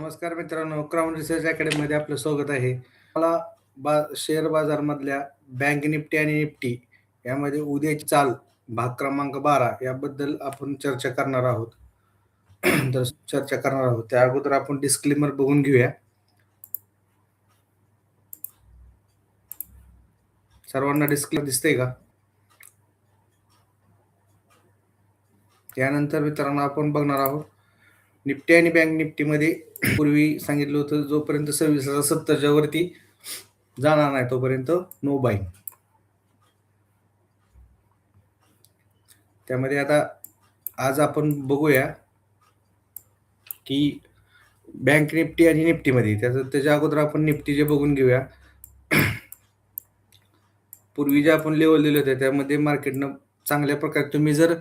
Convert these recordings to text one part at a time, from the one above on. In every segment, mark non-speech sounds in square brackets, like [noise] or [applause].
नमस्कार मित्रांनो crown research अकॅडमीमध्ये आपलं स्वागत आहे. मला बा शेअर बाजारमधल्या बँक निफ्टी आणि निफ्टी यामध्ये उद्याची चाल भाग क्रमांक बारा याबद्दल आपण चर्चा करणार आहोत. [clears throat] तर चर्चा करणार आहोत. त्या अगोदर आपण डिस्क्लेमर बघून घेऊया. सर्वांना डिस्क्लेमर दिसतंय का? त्यानंतर मित्रांनो आपण बघणार आहोत. निफ्टी आणि बँक निफ्टीमध्ये [clears throat] पूर्वी सांगितलं होतं जोपर्यंत सव्वीस हजार सत्तरच्या वरती जाणार नाही तोपर्यंत नो बाईंग त्यामध्ये आता आज आपण बघूया की बँक निफ्टी आणि निफ्टीमध्ये त्याचं त्याच्या अगोदर आपण निफ्टी जे बघून घेऊया. [clears throat] पूर्वी जे आपण लेवल दिले होते त्यामध्ये मार्केटनं चांगल्या प्रकारे तुम्ही जर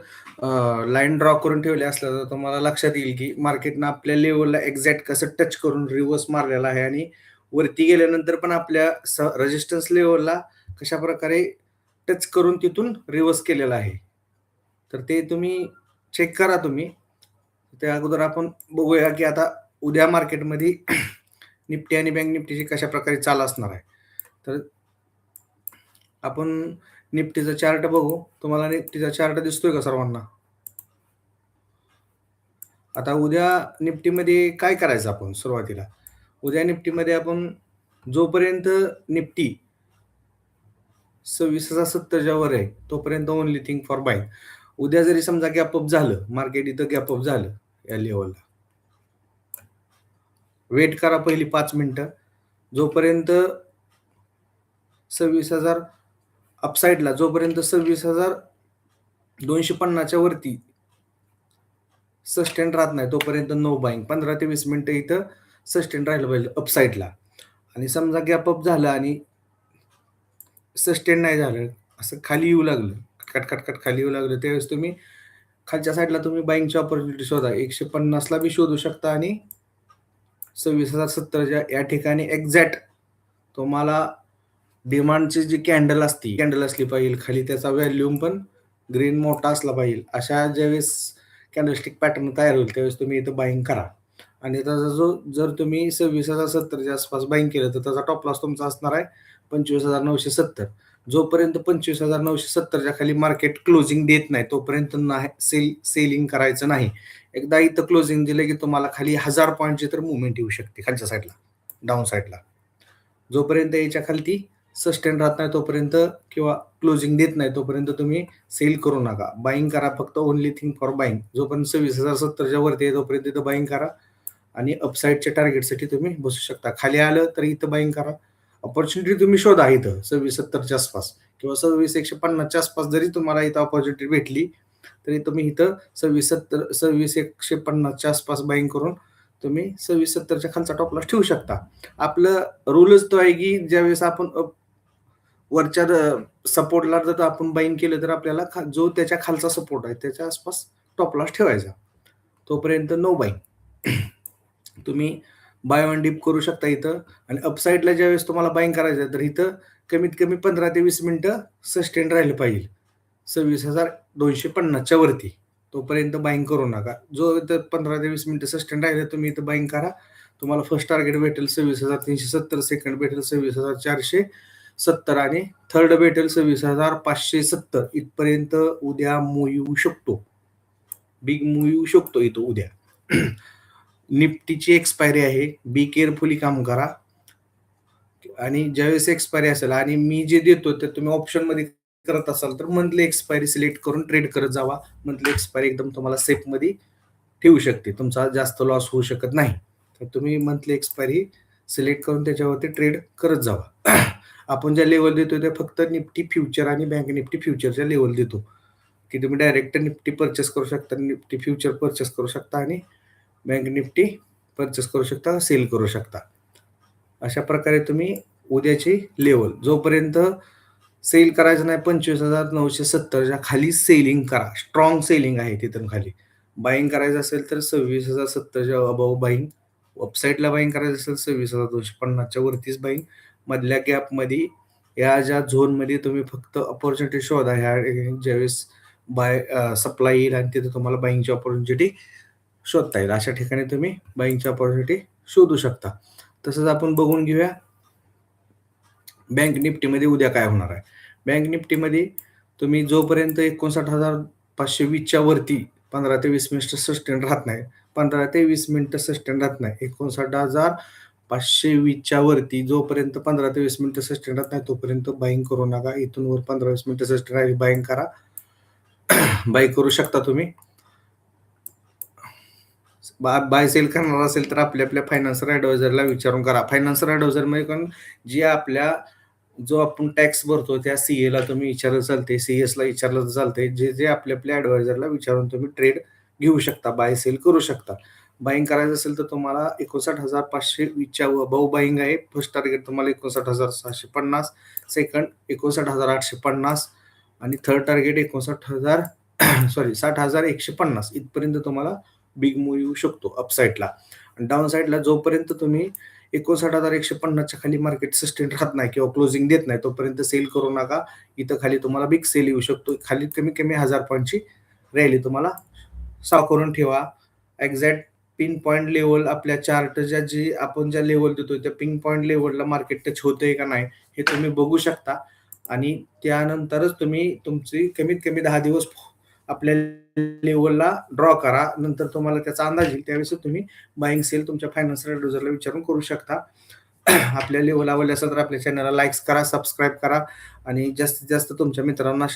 लाईन ड्रॉ करून ठेवले असलं तर तुम्हाला लक्षात येईल की मार्केटनं आपल्या लेवलला एक्झॅक्ट कसं टच करून रिव्हर्स मारलेला आहे आणि वरती गेल्यानंतर पण आपल्या स रेजिस्टन्स लेवलला कशा प्रकारे टच करून तिथून रिव्हर्स केलेला आहे. तर ते तुम्ही चेक करा तुम्ही. त्या अगोदर आपण बघूया की आता उद्या मार्केटमध्ये [clears throat] निफ्टी आणि बँक निफ्टीची कशा प्रकारे चाल असणार आहे. तर आपण निफ्टीचा चार्ट बघू. तुम्हाला निफ्टीचा चार्ट दिसतोय का सर्वांना? आता उद्या निफ्टीमध्ये काय करायचं आपण सुरुवातीला? उद्या निफ्टीमध्ये आपण जोपर्यंत निफ्टी सव्वीस हजार सत्तरच्या वर आहे तोपर्यंत ओनली थिंग फॉर बाय उद्या जरी समजा गॅपअप झालं मार्केट इथं गॅपअप झालं या लेवलला वेट करा पहिली पाच मिनिटं. जोपर्यंत सव्वीस हजार अपसाईडला जोपर्यंत सव्वीस हजार दोनशे पन्नासच्या वरती सस्टेन राहत नाही तोपर्यंत नो बाईंग पंधरा ते वीस मिनिटं इथं सस्टेन राहिलं पाहिजे अपसाईडला आणि समजा गॅप अप झालं आणि सस्टेन नाही झालं असं खाली येऊ लागलं. कट कट कट खाली येऊ लागलं. त्यावेळेस तुम्ही खालच्या साईडला तुम्ही बाईंगची ऑपॉर्च्युनिटी शोधा. एकशे पन्नासला बी शोधू शकता आणि सव्वीस हजार सत्तरच्या या ठिकाणी एक्झॅक्ट तुम्हाला डिमांडची जी कॅन्डल असती कॅन्डल असली पाहिजे. खाली त्याचा व्हॅल्यूम पण ग्रीन मोठा असला पाहिजे. अशा ज्यावेळेस कॅन्डलस्टिक पॅटर्न तयार होईल त्यावेळेस तुम्ही इथं बाईंग करा. आणि त्याचा जो जर तुम्ही सव्वीस हजार सत्तरच्या आसपास बाईंग केलं तर त्याचा टॉप लॉस तुमचा असणार आहे पंचवीस हजार नऊशे सत्तर. जोपर्यंत पंचवीस हजार नऊशे सत्तरच्या खाली मार्केट क्लोजिंग देत नाही तोपर्यंत नाही सेल सेलिंग करायचं नाही. एकदा इथं क्लोजिंग दिलं की तुम्हाला खाली हजार पॉईंटची तर मुवमेंट येऊ शकते खालच्या साईडला डाऊन साईडला जोपर्यंत याच्या खालती सस्टेन राहत नाही तोपर्यंत किंवा क्लोजिंग देत नाही तोपर्यंत तुम्ही सेल करू नका. बाईंग करा फक्त ओनली थिंग फॉर बाईंग जोपर्यंत सव्वीस हजार सत्तरच्या वरती आहे तोपर्यंत इथं बाईंग करा. आणि अपसाईडच्या टार्गेटसाठी तुम्ही बसू शकता. खाली आलं तर इथं बाईंग करा. ऑपॉर्च्युनिटी तुम्ही शोधा इथं सव्वीस सत्तरच्या आसपास. किंवा सव्वीस एकशे पन्नासच्या आसपास जरी तुम्हाला इथं ऑपॉर्च्युनिटी भेटली तरी तुम्ही इथं सव्वीस सत्तर सव्वीस एकशे पन्नासच्या आसपास बाईंग करून तुम्ही सव्वीस सत्तरच्या खालचा टॉपला ठेवू शकता. आपलं रूलच तो आहे की ज्यावेळेस आपण वरच्या सपोर्टला जर आपण बाईंग केलं तर आपल्याला जो त्याच्या खालचा सपोर्ट आहे त्याच्या आसपास टॉपलाच ठेवायचा. तोपर्यंत नो बाईंग [clears throat] तुम्ही बाय वन डीप करू शकता इथं. आणि अपसाईडला ज्यावेळेस तुम्हाला बाईंग करायचं आहे तर इथं कमीत कमी पंधरा ते वीस मिनटं सस्टेन राहिलं पाहिजे. सव्वीस हजार दोनशे पन्नासच्या वरती. तोपर्यंत बाईंग करू नका. जो इथं पंधरा ते वीस मिनटं सस्टेन राहिले तुम्ही इथं बाईंग करा. तुम्हाला फर्स्ट टार्गेट भेटेल सव्वीस हजार तीनशे सत्तर सेकंड भेटेल सव्वीस हजार चारशे. सत्तर आणि थर्ड भेटेल सव्वीस हजार पाचशे सत्तर. इथपर्यंत उद्या मूव येऊ शकतो. बिग मूव येऊ शकतो इथं उद्या. [clears throat] निफ्टीची एक्सपायरी आहे. बी केअरफुली काम करा. आणि ज्यावेळेस एक्सपायरी असेल आणि मी जे देतो ते तुम्ही ऑप्शनमध्ये करत असाल तर मंथली एक्सपायरी सिलेक्ट करून ट्रेड करत जावा. मंथली एक्सपायरी एकदम तुम्हाला सेफमध्ये ठेवू शकते. तुमचा जास्त लॉस होऊ शकत नाही. तर तुम्ही मंथली एक्सपायरी सिलेक्ट करून त्याच्यावरती ट्रेड करत जावा. [clears throat] आपण ज्या लेवल देतो ते फक्त निफ्टी फ्युचर आणि बँक निफ्टी फ्युचरच्या लेवल देतो. की तुम्ही डायरेक्ट निफ्टी परचेस करू शकता निफ्टी फ्युचर परचेस करू शकता आणि बँक निफ्टी परचेस करू शकता सेल करू शकता. अशा प्रकारे तुम्ही उद्याची लेवल जोपर्यंत सेल करायचं नाही पंचवीस हजार नऊशे सत्तरच्या खाली सेलिंग करा. स्ट्रॉंग सेलिंग आहे तिथून खाली. बाईंग करायचं असेल तर सव्वीस हजार सत्तरच्या अबाव बाईंग वेबसाईटला बाईंग करायचं असेल सव्वीस हजार दोनशे पन्नासच्या वरतीच बाईंग मधल्या गॅपमध्ये या ज्या झोनमध्ये तुम्ही फक्त ऑपॉर्च्युनिटी शोधा. ह्या ज्यावेळेस बाय सप्लाय येईल आणि तिथे तुम्हाला बाईंगची ऑपॉर्च्युनिटी शोधता येईल. अशा ठिकाणी तुम्ही बाईंगची ऑपॉर्च्युनिटी शोधू शकता. तसंच आपण बघून घेऊया बँक निफ्टीमध्ये उद्या काय होणार आहे. बँक निफ्टीमध्ये तुम्ही जोपर्यंत एकोणसाठ हजार पाचशे वीसच्या वरती पंधरा ते वीस मिनिट सस्टेन राहत नाही पंधरा ते वीस मिनिटं सस्टेन राहत नाही एकोणसाठ हजार पाचशे वीसच्या वरती जोपर्यंत पंधरा ते वीस मिनिटं सस्टेन राहत नाही तोपर्यंत बाईंग करू नका. इथून वर पंधरा वीस मिनिटं सस्टेन राहिली बाईंग करा. [clears throat] बाय करू शकता तुम्ही. बाय सेल करणार असेल तर आपल्या आपल्या फायनान्सर ॲडवायझरला विचारून करा. फायनान्शियल ॲडवायझरमध्ये पण जी आपल्या जो आपण टॅक्स भरतो त्या सी एला तुम्ही विचारलं चालते सी एसला विचारलं चालते जे जे आपल्या आपल्या ॲडवायझरला विचारून तुम्ही ट्रेड घेऊ शकता बाय सेल करू शकता. बाईंग करायचं असेल तर तुम्हाला एकोणसाठ हजार पाचशे वीसच्या भाऊ बाईंग आहे. फर्स्ट टार्गेट तुम्हाला एकोणसाठ हजार सहाशे पन्नास सेकंड एकोणसाठ हजार आठशे पन्नास आणि थर्ड टार्गेट एकोणसाठ हजार [clears throat] सॉरी साठ हजार एकशे पन्नास. इथपर्यंत तुम्हाला बिग मूव येऊ शकतो अपसाईडला आणि डाऊन साईडला जोपर्यंत तुम्ही एकोणसाठ हजार एकशे पन्नासच्या खाली मार्केट सस्टेन राहत नाही किंवा क्लोजिंग देत नाही तोपर्यंत सेल करू नका. इथं खाली तुम्हाला बिग सेल येऊ शकतो. खाली कमी कमी हजार पॉईंटची रॅली तुम्हाला साव करून ठेवा. एक्झॅक्ट पिन पॉईंट लेवल आपल्या चार्टच्या जी आपण ज्या लेवल देतो त्या पिन पॉईंट लेवलला मार्केट टच होतंय का नाही हे तुम्ही बघू शकता. आणि त्यानंतरच तुम्ही तुमची कमीत कमी दहा दिवस आपल्या लेवलला ड्रॉ करा. नंतर तुम्हाला त्याचा अंदाज येईल. त्यावेळेस तुम्ही बाईंग सेल तुमच्या फायनान्शियल ॲडवायझरला विचारून करू शकता. आपल्या लेवल आवडले असेल तर आपल्या चॅनलला लाईक्स करा सबस्क्राईब करा. आणि जास्तीत जास्त तुमच्या मित्रांना